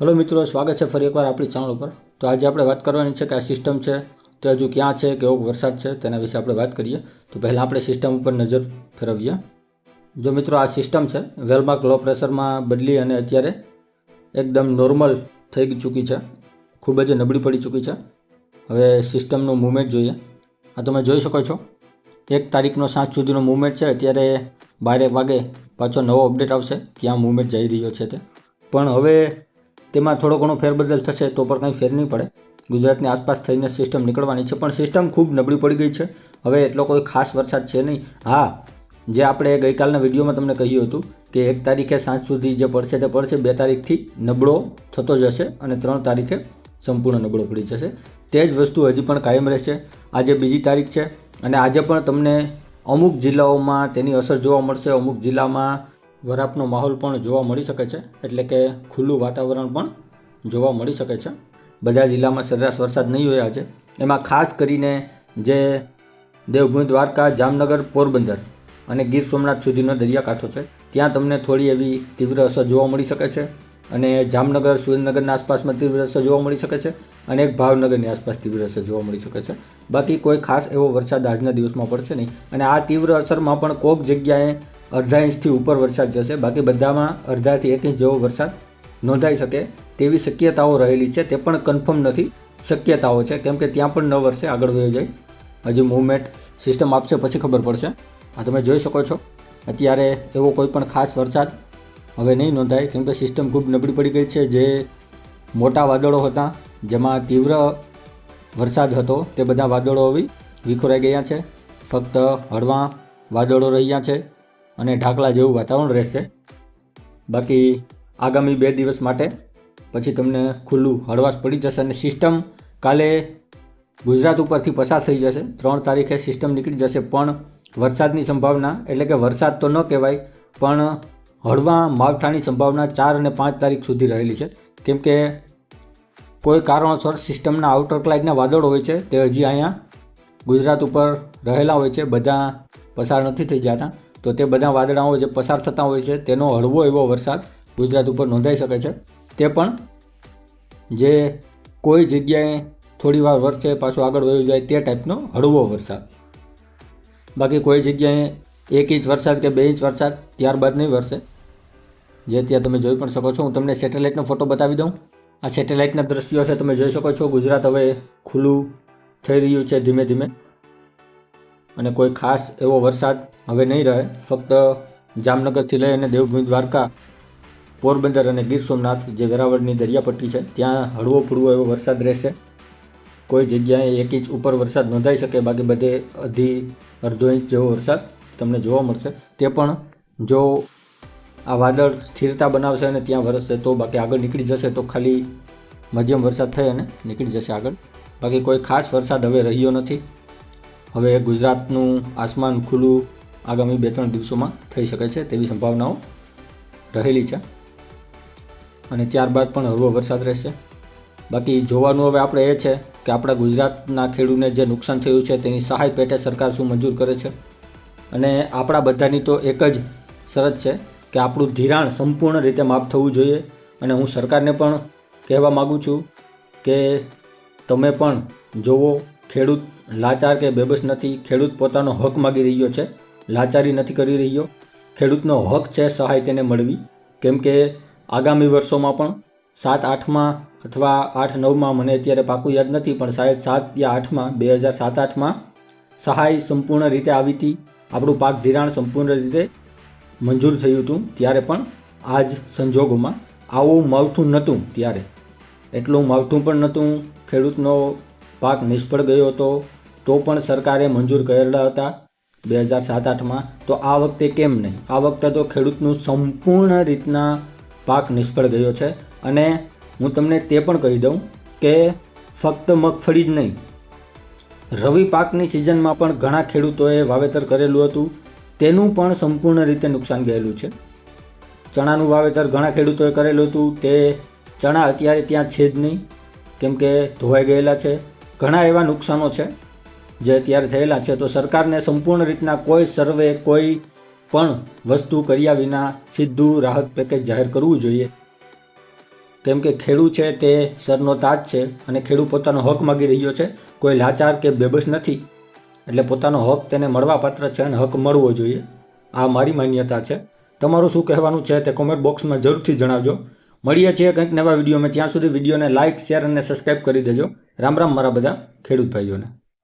Hello મિત્રો, સ્વાગત છે ફરી એકવાર આપણી ચેનલ ઉપર. તો આજે આપણે વાત કરવાની છે કે આ સિસ્ટમ છે, તે હજુ ક્યાં છે, કેવો વરસાદ છે, તેના વિશે આપણે વાત કરીએ. તો પહેલાં આપણે સિસ્ટમ ઉપર નજર ફેરવીએ. જો મિત્રો, આ સિસ્ટમ છે, વેલમાર્ક લો પ્રેશરમાં બદલી અને અત્યારે એકદમ નોર્મલ થઈ ચૂકી છે. ખૂબ જ નબળી પડી ચૂકી છે. હવે સિસ્ટમનું મૂવમેન્ટ જોઈએ. આ તમે જોઈ શકો છો. એક તારીખનો સાંજ સુધીનો મૂવમેન્ટ છે. અત્યારે બારેક વાગે પાછો નવો અપડેટ આવશે, ક્યાં મૂવમેન્ટ જઈ રહ્યો છે તે. પણ હવે તેમાં થોડો ઘણો ફેરબદલ થશે તો પણ કંઈ ફેર નહીં પડે. ગુજરાતની આસપાસ થઈને સિસ્ટમ નીકળવાની છે, પણ સિસ્ટમ ખૂબ નબળી પડી ગઈ છે. હવે એટલો કોઈ ખાસ વરસાદ છે નહીં. હા, જે આપણે ગઈકાલના વિડીયોમાં તમને કહ્યું હતું કે એક તારીખે સાંજ સુધી જે પડશે તે પડશે, બે તારીખથી નબળો થતો જશે અને ત્રણ તારીખે સંપૂર્ણ નબળો પડી જશે. તે જ વસ્તુ હજી પણ કાયમ રહેશે. આજે બીજી તારીખ છે અને આજે પણ તમને અમુક જિલ્લાઓમાં તેની અસર જોવા મળશે. અમુક જિલ્લામાં વરાપનો માહોલ પણ જોવા મળી શકે છે, એટલે કે ખુલ્લું વાતાવરણ પણ જોવા મળી શકે છે. બધા જિલ્લામાં સરેરાશ વરસાદ નહીં હોય આજે. એમાં ખાસ કરીને જે દેવભૂમિ દ્વારકા, જામનગર, પોરબંદર અને ગીર સોમનાથ સુધીનો દરિયાકાંઠો છે, ત્યાં તમને થોડી એવી તીવ્ર અસર જોવા મળી શકે છે અને જામનગર, સુરેન્દ્રનગરના આસપાસમાં તીવ્ર અસર જોવા મળી શકે છે અને એક ભાવનગરની આસપાસ તીવ્ર અસર જોવા મળી શકે છે. બાકી કોઈ ખાસ એવો વરસાદ આજના દિવસમાં પડશે નહીં અને આ તીવ્ર અસરમાં પણ કોઈક જગ્યાએ અડધા ઇંચથી ઉપર વરસાદ જશે. બાકી બધામાં અડધાથી એક ઇંચ જેવો વરસાદ નોંધાઈ શકે તેવી શક્યતાઓ રહેલી છે. તે પણ કન્ફર્મ નથી. શક્યતાઓ છે. કેમ કે ત્યાં પણ ન વર્ષે આગળ વયો જાય. હજી મૂવમેન્ટ સિસ્ટમ આપશે પછી ખબર પડશે. આ તમે જોઈ શકો છો. અત્યારે એવો કોઈ પણ ખાસ વરસાદ હવે નહીં નોંધાય. કેમ કે સિસ્ટમ ખૂબ નબળી પડી ગઈ છે. જે મોટા વાદળો હતા, જેમાં તીવ્ર વરસાદ હતો, તે બધા વાદળો હવે વિખોરાઈ ગયા છે. ફક્ત હળવા વાદળો રહ્યા છે. અને ઢાકલા જેવું વાતાવરણ રહેશે. બાકી આગામી બે દિવસ માટે પછી તમને ખુલ્લું હળવાશ પડી જશે અને સિસ્ટમ કાલે ગુજરાત ઉપરથી પસાર થઈ જશે. ત્રણ તારીખે સિસ્ટમ નીકળી જશે, પણ વરસાદની સંભાવના એટલે કે વરસાદ તો ન કહેવાય, પણ હળવા માવઠાની સંભાવના ચાર અને પાંચ તારીખ સુધી રહેલી છે. કેમ કે કોઈ કારણોસર સિસ્ટમના આઉટર ક્લાઇટના વાદળો હોય છે, તે હજી અહીંયા ગુજરાત ઉપર રહેલા હોય છે. બધા પસાર નથી થઈ જતા. તો તે બધા વાદળાઓ જે પસાર થતા હોય છે, તેનો હળવો એવો વરસાદ ગુજરાત ઉપર નોંધાઈ શકે છે. તે પણ જે કોઈ જગ્યાએ થોડી વાર વરસે, પાછું આગળ વયો જાય તે ટાઈપનો હળવો વરસાદ. બાકી કોઈ જગ્યાએ એક ઇંચ વરસાદ કે બે ઇંચ વરસાદ ત્યારબાદ નહીં વરસે. જે ત્યાં તમે જોઈ પણ શકો છો. હું તમને સેટેલાઇટનો ફોટો બતાવી દઉં. આ સેટેલાઇટના દ્રશ્યો છે, તમે જોઈ શકો છો. ગુજરાત હવે ખુલ્લું થઈ રહ્યું છે ધીમે ધીમે. અને કોઈ ખાસ એવો વરસાદ હવે નહીં રહે. ફક્ત જામનગરથી લઈ અને દેવભૂમિ દ્વારકા, પોરબંદર અને ગીર સોમનાથ જે વેરાવળની દરિયાપટ્ટી છે, ત્યાં હળવો ફૂળવો એવો વરસાદ રહેશે. કોઈ જગ્યાએ એક ઇંચ ઉપર વરસાદ નોંધાઈ શકે, બાકી બધે અઢી, અડધો ઇંચ જેવો વરસાદ તમને જોવા મળશે. તે પણ જો આ વાદળ સ્થિરતા બનાવશે અને ત્યાં વરસશે તો બાકી આગળ નીકળી જશે તો ખાલી મધ્યમ વરસાદ થઈ અને નીકળી જશે આગળ. બાકી કોઈ ખાસ વરસાદ હવે રહ્યો નથી. હવે ગુજરાતનું આસમાન ખુલ્લું આગામી બે ત્રણ દિવસોમાં થઈ શકે છે તેવી સંભાવનાઓ રહેલી છે. અને ત્યારબાદ પણ હળવો વરસાદ રહેશે. બાકી જોવાનું હવે આપણે એ છે કે આપણા ગુજરાતના ખેડૂતને જે નુકસાન થયું છે તેની સહાય પેટે સરકાર શું મંજૂર કરે છે. અને આપણા બધાની તો એક જ શરત છે કે આપણું ધિરાણ સંપૂર્ણ રીતે માફ થવું જોઈએ. અને હું સરકારને પણ કહેવા માગું છું કે તમે પણ જોવો, ખેડૂત લાચાર કે બેબસ નથી, ખેડૂત પોતાનો હક માગી રહ્યો છે, લાચારી નથી કરી રહ્યો. ખેડૂતનો હક છે સહાય તેને મળવી. કેમ કે આગામી વર્ષોમાં પણ સાત આઠમાં અથવા આઠ નવમાં મને અત્યારે પાકું યાદ નથી, પણ શાયદ સાત યા આઠમાં, બે હજાર સાત આઠમાં સહાય સંપૂર્ણ રીતે આવી હતી. આપણું પાક ધિરાણ સંપૂર્ણ રીતે મંજૂર થયું હતું. ત્યારે પણ આ જ સંજોગોમાં આવું માવઠું નહોતું ત્યારે. એટલું માવઠું પણ નહોતું. ખેડૂતનો પાક નિષ્ફળ ગયો હતો. તો પણ સરકારે મંજૂર કરેલા હતા બે હજાર સાત આઠમાં. તો આ વખતે કેમ નહીં? આ વખતે તો ખેડૂતનું સંપૂર્ણ રીતના પાક નિષ્ફળ ગયો છે અને હું તમને તે પણ કહી દઉં કે ફક્ત મગફળી જ નહીં, રવિ પાકની સિઝનમાં પણ ઘણા ખેડૂતોએ વાવેતર કરેલું હતું. તેનું પણ સંપૂર્ણ રીતે નુકસાન ગયેલું છે. ચણાનું વાવેતર ઘણા ખેડૂતોએ કરેલું હતું. તે ચણા અત્યારે ત્યાં છે જ નહીં, કેમ કે ધોવાઈ ગયેલા છે. ઘણા એવા નુકસાનો છે. જે અત્યારે થયેલા છે, તો સરકારને સંપૂર્ણ રીતના કોઈ સર્વે, કોઈ પણ વસ્તુ કર્યા વિના સીધું રાહત પેકેજ જાહેર કરવું જોઈએ. કેમ કે ખેડૂત છે, તે સરનો તાજ છે અને ખેડૂત પોતાનો હક માગી રહ્યો છે. કોઈ લાચાર કે બેબસ નથી, એટલે પોતાનો હક તેને મળવા પાત્ર છે અને હક મળવો જોઈએ. આ મારી માન્યતા છે. તમારું શું કહેવાનું છે તે કોમેન્ટ બોક્સમાં જરૂરથી જણાવજો. મળીએ છીએ કંઈક નવા વિડીયોમાં. ત્યાં સુધી વિડીયોને લાઇક શેર અને સબસ્ક્રાઈબ કરી દેજો. રામ રામ મારા બધા ખેડૂત ભાઈઓને.